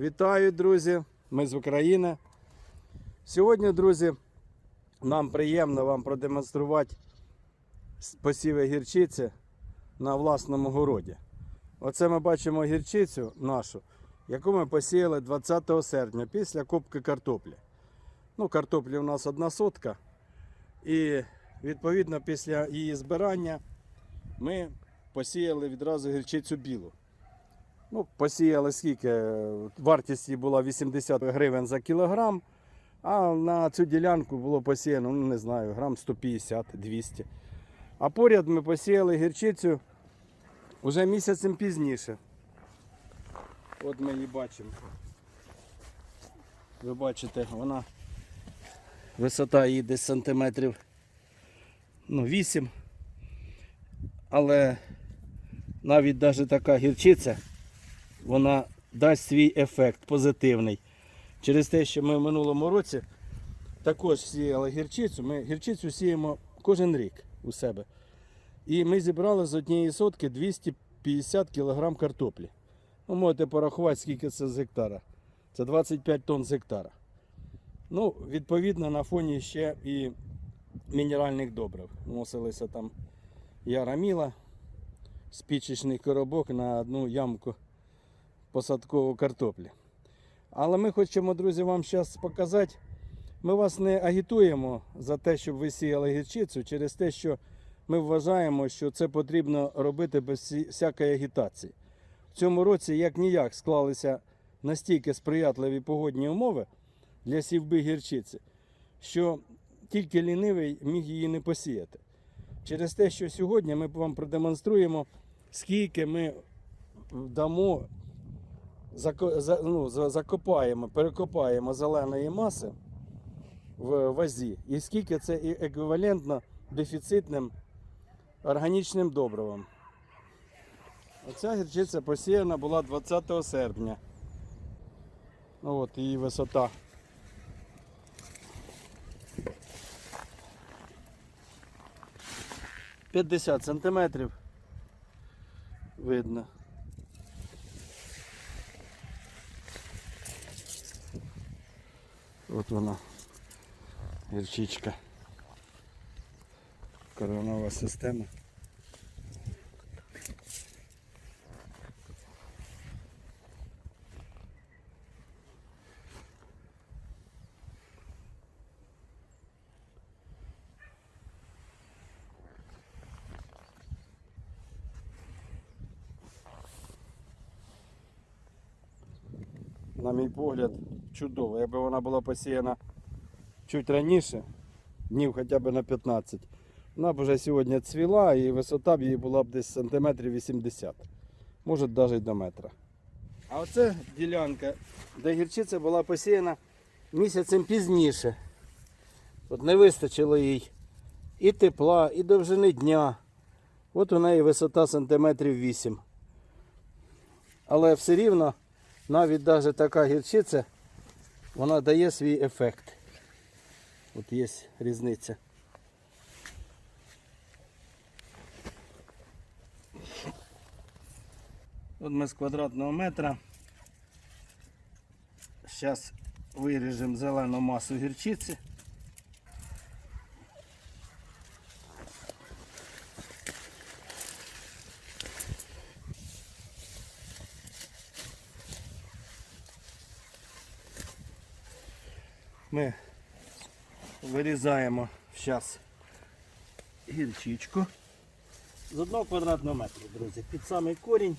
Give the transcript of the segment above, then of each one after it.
Вітаю, друзі! Ми з України. Сьогодні, друзі, нам приємно вам продемонструвати посіви гірчиці на власному городі. Оце ми бачимо гірчицю нашу, яку ми посіяли 20 серпня після копки картоплі. Ну, картоплі у нас одна сотка. І відповідно після її збирання ми посіяли відразу гірчицю білу. Ну, посіяли скільки? Вартість її була 80 гривень за кілограм, а на цю ділянку було посіяно, ну не знаю, грам 150-200. А поряд ми посіяли гірчицю вже місяцем пізніше. От ми її бачимо. Ви бачите, вона висота її десь сантиметрів ну, 8. Але навіть навіть така гірчиця вона дасть свій ефект позитивний. Через те, що ми в минулому році також сіяли гірчицю. Ми гірчицю сіємо кожен рік у себе. І ми зібрали з однієї сотки 250 кг картоплі. Ви можете порахувати, скільки це з гектара. Це 25 тонн з гектара. Ну, відповідно, на фоні ще і мінеральних добрив. Вносилися там яраміла, спічечний коробок на одну ямку посадкову картоплі. Але ми хочемо, друзі, вам зараз показати. Ми вас не агітуємо за те, щоб ви сіяли гірчицю, через те, що ми вважаємо, що це потрібно робити без всякої агітації. В цьому році як ніяк склалися настільки сприятливі погодні умови для сівби гірчиці, що тільки лінивий міг її не посіяти. Через те, що сьогодні ми вам продемонструємо, скільки ми дамо зако- за- ну, за- закопаємо, перекопаємо зеленої маси в вазі, і скільки це еквівалентно дефіцитним органічним добривом. Оця гірчиця посіяна була 20 серпня. Ну от її висота. П'ятдесят сантиметрів видно. От вона, гірчичка. Коронова система. на мій погляд, чудово. Якби вона була посіяна чуть раніше, днів хоча б на 15, вона б вже сьогодні цвіла і висота б її була б десь сантиметрів 80, може навіть до метра. А оце ділянка, де гірчиця була посіяна місяцем пізніше. От не вистачило їй і тепла, і довжини дня. От у неї висота сантиметрів 8. Але все рівно навіть навіть така гірчиця, вона дає свій ефект. От є різниця. От ми з квадратного метра. Зараз виріжемо зелену масу гірчиці. Ми вирізаємо зараз гірчичку з одного квадратного метру, друзі, під самий корінь.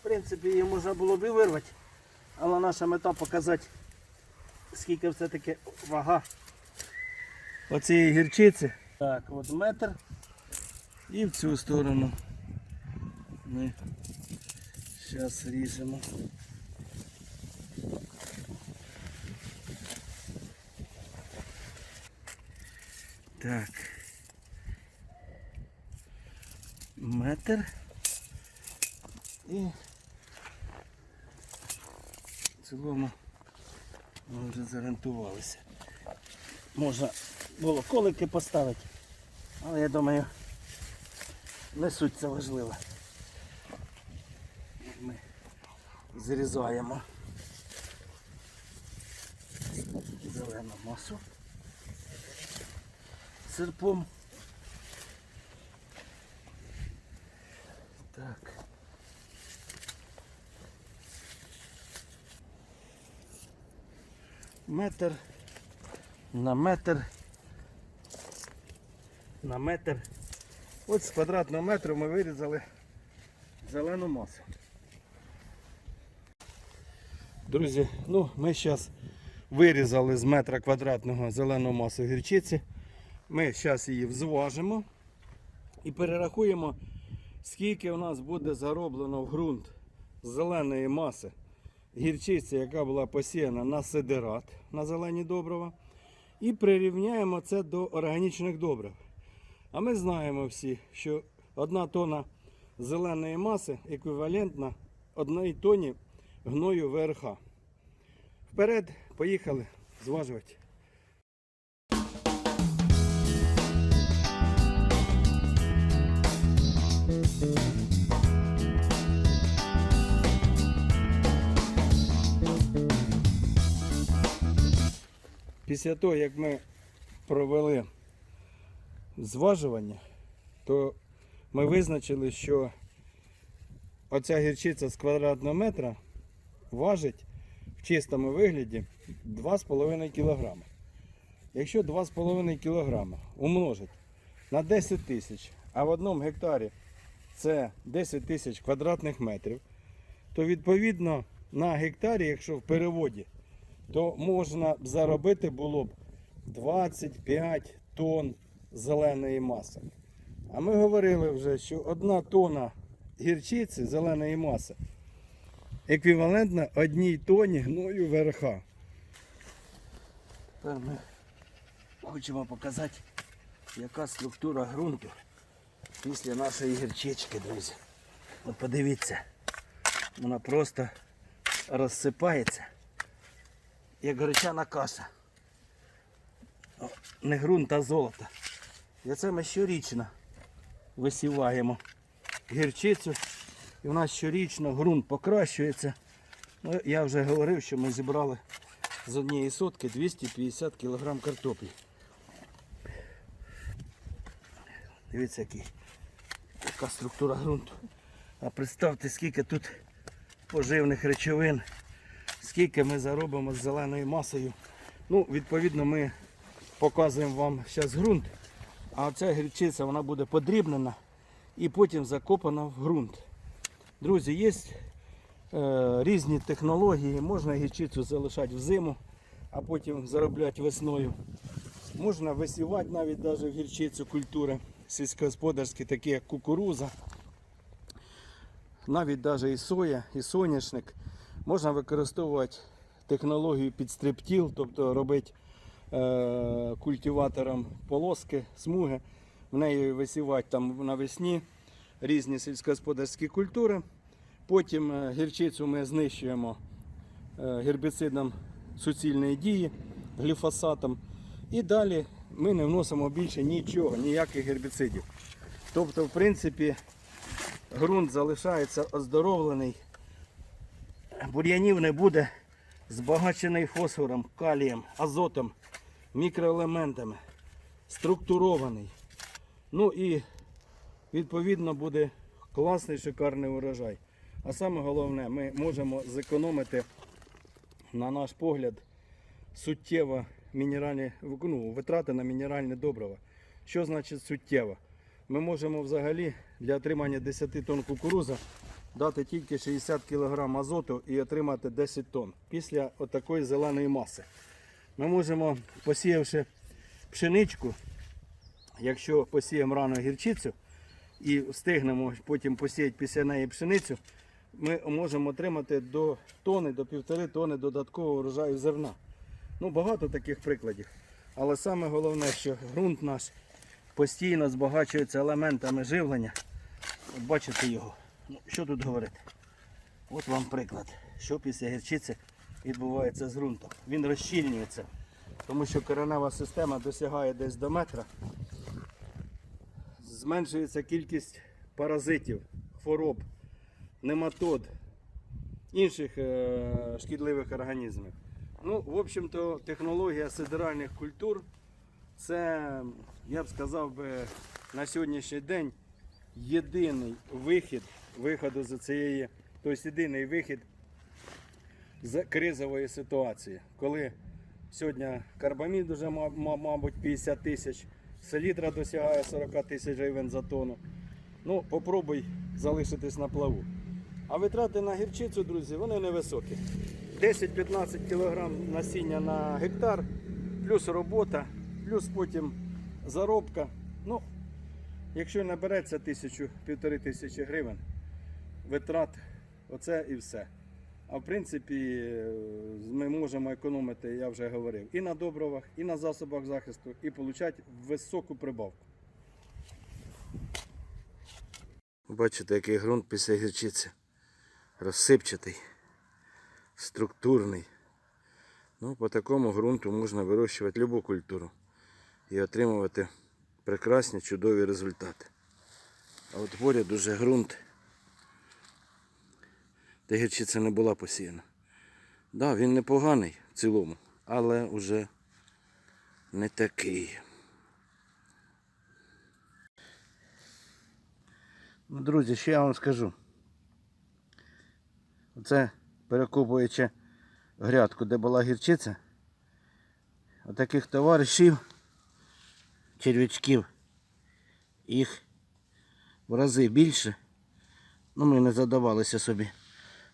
В принципі, її можна було б і вирвати, але наша мета показати, скільки все-таки вага оцієї гірчиці. Так, от метр. І в цю сторону ми зараз ріжемо. Так. Метр. І в цілому ми вже зорієнтувалися. Можна було колики поставити, але я думаю, не суть це важливо. Ми зрізаємо зелену масу серпом. Так. Метр на метр на метр. От з квадратного метру ми вирізали зелену масу. Друзі, ну ми зараз вирізали з метра квадратного зелену масу гірчиці. Ми зараз її взважимо і перерахуємо, скільки у нас буде зароблено в ґрунт зеленої маси гірчиці, яка була посіяна на сидерат на зелені добрива. І прирівняємо це до органічних добрив. А ми знаємо всі, що одна тонна зеленої маси еквівалентна одній тоні гною ВРХ. Вперед, поїхали зважувати. Після того, як ми провели зважування, то ми визначили, що оця гірчиця з квадратного метра важить в чистому вигляді 2,5 кг. Якщо 2,5 кг умножить на 10 тисяч, а в одному гектарі це 10 тисяч квадратних метрів, то відповідно на гектарі, якщо в переводі, то можна б заробити було б 25 тонн зеленої маси. А ми говорили вже, що одна тонна гірчиці зеленої маси еквівалентна одній тоні гною ВРХ. Тепер ми хочемо показати, яка структура ґрунту після нашої гірчички, друзі. От подивіться, вона просто розсипається, як гречана каша. Не ґрунт, а золото. І це ми щорічно висіваємо гірчицю. І у нас щорічно ґрунт покращується. Ну, я вже говорив, що ми зібрали з однієї сотки 250 кг картоплі. Дивіться, який, яка структура ґрунту. А представте, скільки тут поживних речовин, скільки ми заробимо з зеленою масою. Ну, відповідно, ми показуємо вам зараз ґрунт, а ця гірчиця вона буде подрібнена і потім закопана в ґрунт. Друзі, є е, різні технології. Можна гірчицю залишати в зиму, а потім заробляти весною. Можна висівати навіть навіть в гірчицю культури сільськогосподарські, такі як кукуруза, навіть навіть і соя, і соняшник. Можна використовувати технологію підстриптіл, тобто робити е, культиватором полоски, смуги, в неї висівати там навесні різні сільськогосподарські культури. Потім е, гірчицю ми знищуємо е, гербіцидом суцільної дії, гліфосатом. І далі ми не вносимо більше нічого, ніяких гербіцидів. Тобто, в принципі, ґрунт залишається оздоровлений, бур'янів не буде, збагачений фосфором, калієм, азотом, мікроелементами, структурований. Ну і відповідно буде класний шикарний урожай. А саме головне, ми можемо зекономити, на наш погляд, суттєво мінеральні, ну, витрати на мінеральне добриво. Що значить суттєво? Ми можемо взагалі для отримання 10 тонн кукуруза дати тільки 60 кг азоту і отримати 10 тонн після отакої зеленої маси. Ми можемо, посіявши пшеничку, якщо посіємо рано гірчицю і встигнемо потім посіяти після неї пшеницю, ми можемо отримати до тони, до півтори тони додаткового врожаю зерна. Ну, багато таких прикладів. Але саме головне, що ґрунт наш постійно збагачується елементами живлення. Бачите його. Ну, що тут говорити? От вам приклад, що після гірчиці відбувається з ґрунтом. Він розщільнюється, тому що коренева система досягає десь до метра. Зменшується кількість паразитів, хвороб, нематод. інших е, шкідливих організмів. Ну, в общем-то, технологія сидеральних культур це, я б сказав би, на сьогоднішній день єдиний вихід виходу з цієї, тобто єдиний вихід з кризової ситуації, коли сьогодні карбамід вже, ма- ма- мабуть, 50 тисяч, селітра досягає 40 тисяч гривень за тонну. Ну, попробуй залишитись на плаву. А витрати на гірчицю, друзі, вони невисокі. 10-15 кг насіння на гектар, плюс робота, плюс потім заробка. Ну, якщо набереться тисячу, півтори тисячі гривень, витрат, оце і все. А в принципі, е, ми можемо економити, я вже говорив, і на добровах, і на засобах захисту, і отримати високу прибавку. Бачите, який ґрунт після гірчиці. Розсипчатий, структурний. Ну, по такому ґрунту можна вирощувати будь-яку культуру і отримувати прекрасні, чудові результати. А от поряд уже ґрунт, де гірчиця не була посіяна. Так, да, він непоганий в цілому, але вже не такий. Ну, друзі, ще я вам скажу. Оце перекопуючи грядку, де була гірчиця. Отаких товаришів, черв'ячків, їх в рази більше. Ну, ми не задавалися собі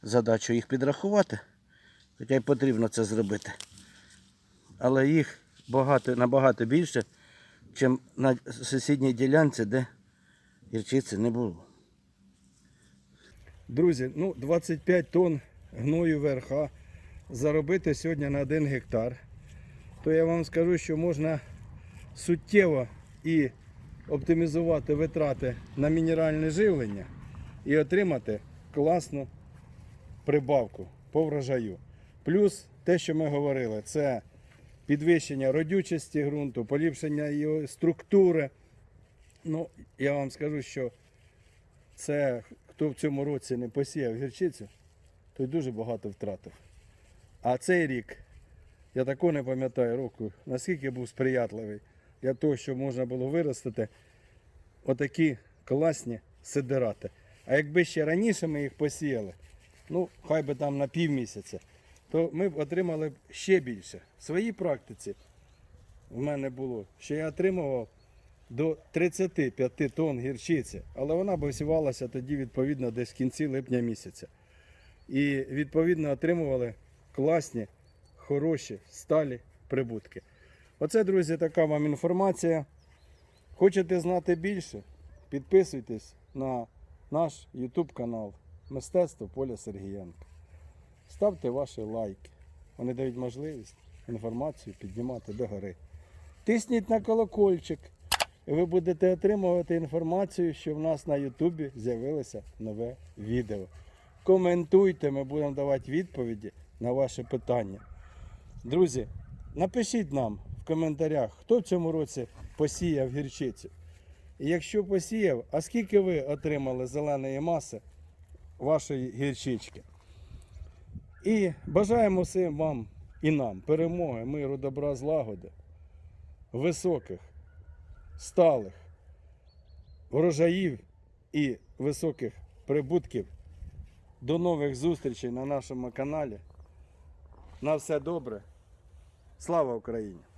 задачу їх підрахувати, хоча й потрібно це зробити. Але їх багато, набагато більше, ніж на сусідній ділянці, де гірчиці не було. Друзі, ну 25 тонн гною ВРХ заробити сьогодні на 1 гектар, то я вам скажу, що можна суттєво і оптимізувати витрати на мінеральне живлення і отримати класну прибавку по врожаю. Плюс те, що ми говорили, це підвищення родючості ґрунту, поліпшення його структури. Ну, я вам скажу, що це хто в цьому році не посіяв гірчицю, той дуже багато втратив. А цей рік, я такого не пам'ятаю року, наскільки був сприятливий для того, щоб можна було виростити отакі класні сидирати. А якби ще раніше ми їх посіяли, ну хай би там на півмісяця, то ми б отримали ще більше. В своїй практиці в мене було, що я отримував до 35 тонн гірчиці, але вона б висівалася тоді відповідно десь в кінці липня місяця. І відповідно отримували класні, хороші, сталі прибутки. Оце, друзі, така вам інформація. Хочете знати більше? Підписуйтесь на наш YouTube канал Мистецтво Поля Сергієнка. Ставте ваші лайки. Вони дають можливість інформацію піднімати догори. Тисніть на колокольчик. І ви будете отримувати інформацію, що в нас на Ютубі з'явилося нове відео. Коментуйте, ми будемо давати відповіді на ваші питання. Друзі, напишіть нам в коментарях, хто в цьому році посіяв гірчицю. І якщо посіяв, а скільки ви отримали зеленої маси вашої гірчички? І бажаємо всім вам і нам перемоги, миру, добра, злагоди, високих сталих врожаїв і високих прибутків. До нових зустрічей на нашому каналі. На все добре. Слава Україні!